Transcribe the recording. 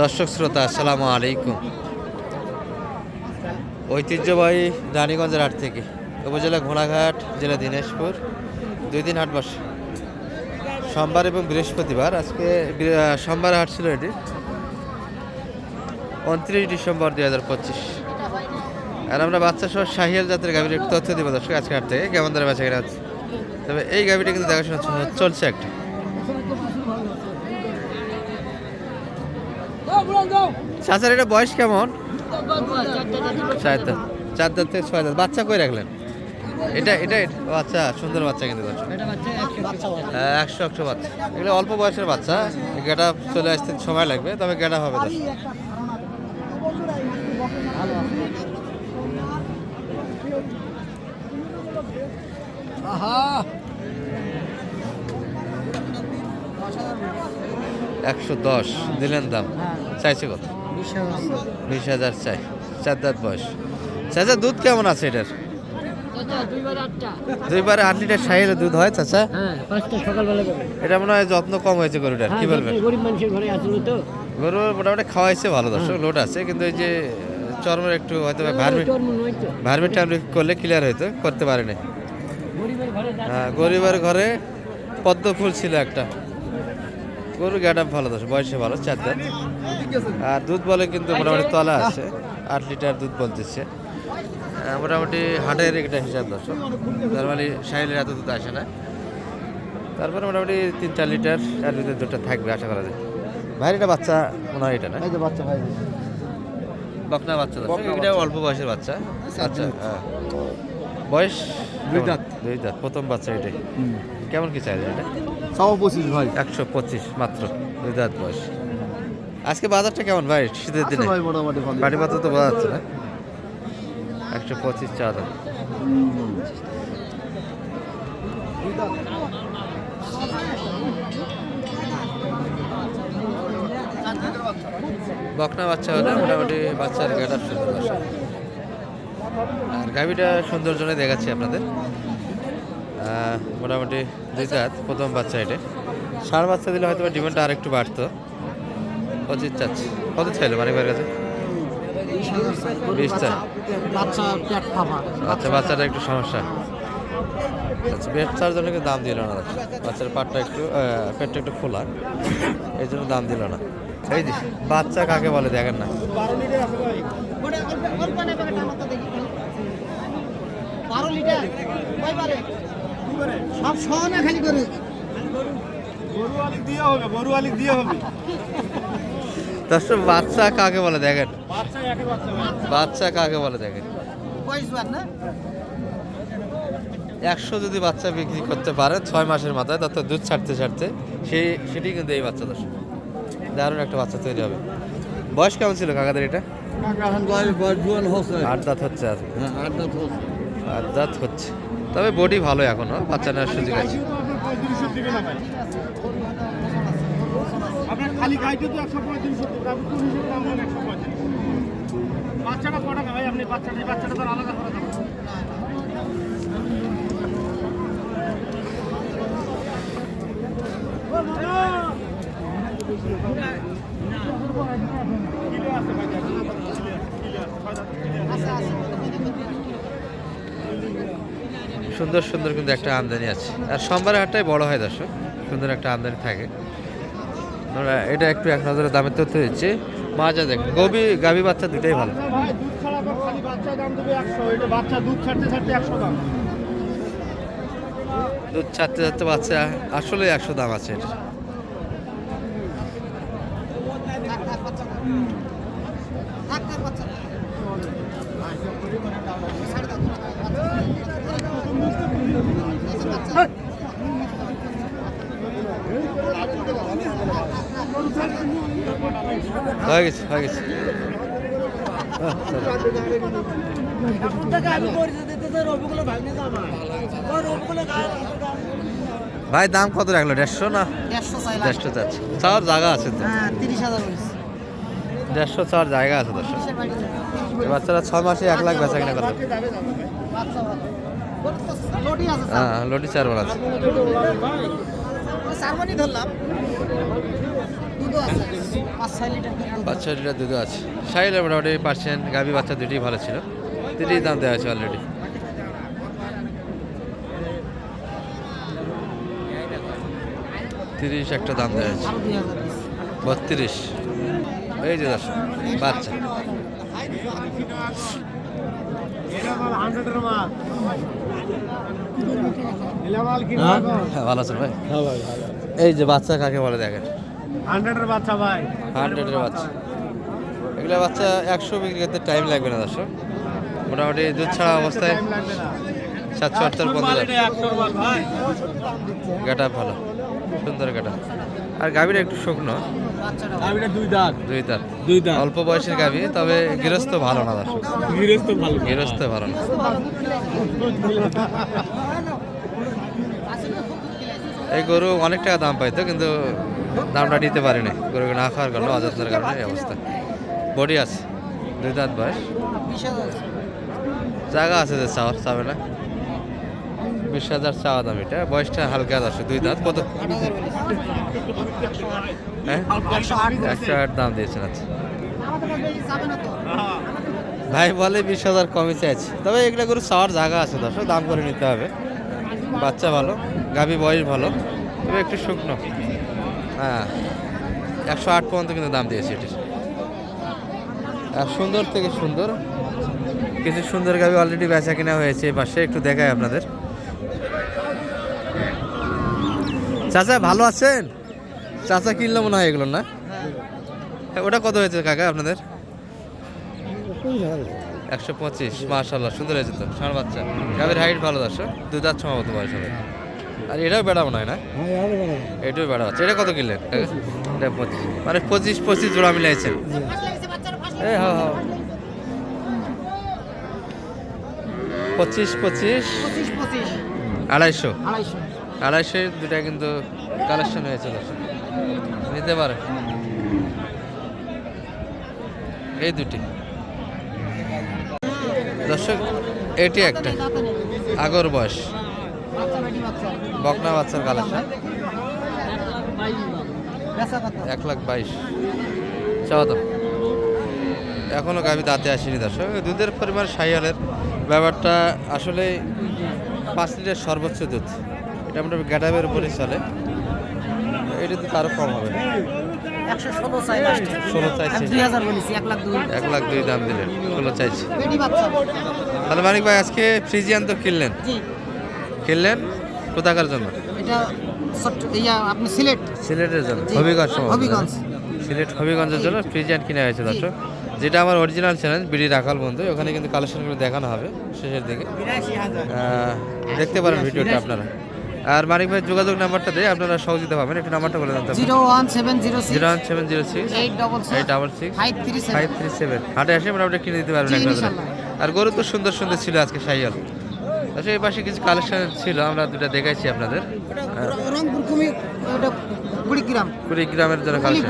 দর্শক শ্রোতা, আসসালামু আলাইকুম। ঐতিহ্যবাহী রানীগঞ্জের হাট থেকে, উপজেলা ঘোড়াঘাট, জেলা দিনাজপুর, দুই দিন হাট বসে। সোমবার এবং বৃহস্পতিবার, আজকে সোমবার হাট ছিল এটি। উনত্রিশ ডিসেম্বর দুই হাজার পঁচিশ। আর আমরা বাচ্চা সহ শাহিয়াল জাতের গাভীর একটু তথ্য দিব দর্শক, আজকে হাট থেকে কেমন ধরে বেচা কেনা তবে এই গাভীটা কিন্তু দেখাশোনা চলছে একটা। চাচার এটা বয়স কেমন? চার দাঁত থেকে ছয় দাঁত। বাচ্চা কই রাখলেন? এটা এটা আচ্ছা সুন্দর বাচ্চা কিন্তু হ্যাঁ, একশো একশো বাচ্চা। এগুলো অল্প বয়সের বাচ্চা। গেটা চলে আসতে সময় লাগবে তবে গেটা হবে দর্শক একশো দশ দিলেন দাম। চাইছে কত? বিশ হাজার। চাই। চার দাঁত বয়স। চাচা দুধ কেমন আছে এটার? দুইবারে আট লিটার সাইলে দুধ হয় চাচা? হ্যাঁ এটা মনে হয় যত্ন কম হয়েছে গরুটার কি বলবেন? হ্যাঁ, তো। গরু মোটামুটি খাওয়াইছে ভালো দর্শক লোড আছে কিন্তু এই যে চর্মের একটু হয়তো ভার্মি চর্ম নয় তো। করলে ক্লিয়ার হইতো করতে পারেনি। হ্যাঁ গরিবের ঘরে পদ্ম ফুল ছিল একটা। গরু গ্যাট ভালো দশ বয়সে ভালো চার দাঁত। আর দুধ বলে কিন্তু মোটামুটি তলা আছে আট লিটার দুধ বলতেছে। মোটামুটি হাটের একটা হিসাব দর্শক তার মানে সাইলের এত দুধ আসে না। তারপরে মোটামুটি তিন চার লিটার এর ভিতরে দুধটা থাকবে আশা করা যায়। ভাই এটা বাচ্চা মনে হয় এটা না? বাচ্চা ভাই বকনা বাচ্চা এটা অল্প বয়সের বাচ্চা। আচ্ছা হ্যাঁ। বয়স? দুই? দাঁত। দুই দাঁত প্রথম বাচ্চা এটা কেমন কি চাইছে এটা? সব পঁচিশ ভাই। একশো পঁচিশ মাত্র দুই দাঁত বয়স। আজকে বাজারটা কেমন ভাই শীতের দিনে? ভাই মোটামুটি বাড়ি পাত্র তো বোঝা যাচ্ছে না। একশো পঁচিশ চা দাম। বকনা বাচ্চা হলে মোটামুটি বাচ্চার গেট আপ সুন্দর। আর গাভিটা সৌন্দর্যনে দেখাচ্ছি আপনাদের। মোটামুটি দুই দাঁত প্রথম বাচ্চা এটা। সার বাচ্চা দিলে হয়তো ডিমান্ডটা আর একটু বাড়তো। পঁচিশ চাচ্ছে কত চাইলো মানিকের কাছে? বিশ চাই। পেট আচ্ছা বাচ্চাটা একটু সমস্যা। আচ্ছা বাচ্চার জন্য কিন্তু দাম দিল না। বাচ্চার পাটটা একটু পেটটা একটু খোলা। এই জন্য দাম দিল না। এই যে, বাচ্চা কাকে বলে দেখেন না। বারো লিটার সব সহনা খালি করে। দিয়ে হবে গরুয়ালি দিয়ে দর্শক বাচ্চা কাকে বলে দেখেন? বাচ্চা কাকে বলে দেখেন? না? একশো যদি বাচ্চা বিক্রি করতে পারে ছয় মাসের মাথায় তত দুধ ছাড়তে ছাড়তে সেই সেটি কিন্তু এই বাচ্চা দর্শক দারুণ একটা বাচ্চা তৈরি হবে। বয়স কেমন ছিল কাকাদের এটা? এখন বয়স বয়স জুয়ান আট দাঁত হচ্ছে আর হ্যাঁ আট দাঁত হচ্ছে। আট দাঁত হচ্ছে। তবে বডি ভালো এখনও, বাচ্চা নেওয়ার সুযোগ আছে। বাচ্চাটা ভাই? আপনি বাচ্চাটা বাচ্চাটা তো আলাদা করে দেবেন কিলো আছে ভাই দেখেন। কিলো আছে, কিলো আছে, ছয় দাঁত কিলো আছে। সুন্দর সুন্দর কিন্তু একটা আমদানি আছে। আর সোমবারের হাটটাই বড় হয় দর্শক সুন্দর একটা আমদানি থাকে। আমরা এটা একটু এক নজরে দামের তথ্য দিচ্ছি। মাজা দেখুন গবি গাবি বাচ্চা দুটাই ভালো। দুধ ছাড়া তো খালি বাচ্চা দাম একশো এটা বাচ্চা দুধ ছাড়তে ছাড়তে দাম। দুধ ছাড়তে ছাড়তে বাচ্চা আসলে একশো দাম আছে এটা। হয়ে গেছে হ্যাঁ, চলো। ভাই দাম কত রাখল? দেড়শো না? দেড়শো চাচ্ছে চাওয়ার জায়গা আছে তো। দেড়শো চাওয়ার জায়গা আছে দর্শক। বাচ্চারা ছ মাসে এক লাখ বেচা কিনা লোডি হ্যাঁ লটি চার বল আছে ধরলাম। পাঁচ পাঁচ ছয় লিটার দুধ আছে। সাইলে মোটামুটি পার্সেন্ট গাভী বাচ্চা দুটি ভালো ছিল। দুটির দাম দেওয়া হয়েছে অলরেডি তিরিশ একটা দাম দেওয়া পিস বত্রিশ। এই যে দর্শক বাচ্চা। হ্যাঁ? ভালো আছেন ভাই? এই যে বাচ্চা কাকে বলে দেখেন? হান্ড্রেডের বাচ্চা ভাই। হান্ড্রেডের বাচ্চা। এগুলো বাচ্চা একশো বিক্রি করতে টাইম লাগবে না দর্শক। মোটামুটি দুধ ছাড়া অবস্থায় সাতশো মাল ভাই। গাটা ভালো। সুন্দর গাটা। আর গাভীটা একটু শুকনো। দুই দাঁত। দুই তার দুই দাঁত। অল্প বয়সের গাভী তবে গৃহস্থ ভালো না দর্শক। গৃহস্থ ভালো। গৃহস্থ ভালো না। এই গরু অনেক টাকা দাম পাইতো কিন্তু দামটা দিতে পারেনি। গরুকে না খাওয়ার কারণে, অযত্নের কারণে এই অবস্থা। বডি আছে, দুই দাঁত বয়স। জায়গা আছে যে চাওয়ার, চাবে না? বিশ হাজার চাওয়া দাম এটা। বয়সটা হালকা আছে, দুই দাঁত। কত? হ্যাঁ? একশো আট দাম দিয়েছেন আচ্ছা। না ভাই বলে বিশ হাজার কমই চাইছে। তবে এগুলো গরু চাওয়ার জায়গা আছে, দর্শক, দাম করে নিতে হবে। বাচ্চা ভালো, গাভী বয়স ভালো, তবে একটু শুকনো। একশো আট পর্যন্ত কিন্তু দাম দিয়েছে এটির সুন্দর থেকে সুন্দর। কিছু সুন্দর গাবি অলরেডি বেচা কিনা হয়েছে পাশে একটু দেখায় আপনাদের। চাচা ভালো আছেন? চাচা কিনলো মনে হয় এগুলো না? হ্যাঁ, ওটা কত হয়েছে কাকা আপনাদের? একশো পঁচিশ মার্শাল্লাহ সুন্দর হয়েছে তো ষাঁড় বাচ্চা। গাভীর হাইট ভালো দর্শক দাঁত সম্ভবত বয়স হবে। আর এটাও বেড়া মনে হয় না? এটাও বেড়া বাচ্চা এটা কত কিনলেন কাকা? এটা পঁচিশ। মানে পঁচিশ পঁচিশ জোড়া মিলাইছেন এই হ্যাঁ হ্যাঁ। পঁচিশ পঁচিশ। আড়াইশো। আড়াইশো। দুটা কিন্তু কালেকশন হয়েছে দর্শক নিতে পারে। এই দুটি। দর্শক এটি একটা। আগর বয়স। বকনা বাচ্চার কালেকশন এক লাখ বাইশ। দাম এখনও গাভী দাঁতে আসেনি দর্শক। দুধের পরিমাণ সাইয়ালের। ব্যাপারটা আসলে পাঁচ লিটার সর্বোচ্চ দুধ। এটা মোটামুটি গ্যাটাবের উপরেই চলে। এটা তো তারও কম হবে। ষোলো চাই ষোলো চাইছে। এক লাখ দুই। দাম দিলেন। ষোলো চাইছি। তাহলে মানিক ভাই আজকে ফ্রিজিয়ান তো কিনলেন? কিনলেন? কোথাকার জন্য? এটা ইয়া আপনি সিলেট? সিলেটের জন্য হবিগঞ্জ হবিগঞ্জ। সিলেট হবিগঞ্জের জন্য ফ্রিজিয়ান কিনে হয়েছে দর্শক যেটা আমার অরিজিনাল চ্যানেল বিডি রাখাল বন্ধু ওখানে কিন্তু কালেকশনগুলো দেখানো হবে শেষের দিকে। দেখতে পারেন ভিডিওটা আপনারা। আর মানিক ভাই যোগাযোগ নাম্বারটা দিয়ে আপনারা সহযোগিতা পাবেন একটু নাম্বারটা বলে দেন zero one seven zero zero one seven zero six eight double eight double six five three seven. হাটে আসে মোটামুটি কিনে দিতে পারবেন। আর গরু তো সুন্দর সুন্দর ছিল আজকে সাইয়াল। আচ্ছা এই পাশে কিছু কালেকশন ছিল আমরা দুটা দেখাইছি আপনাদের। রংপুর কুমি ওটা কুড়িগ্রাম। কুড়ি গ্রামের জন্য কালেকশন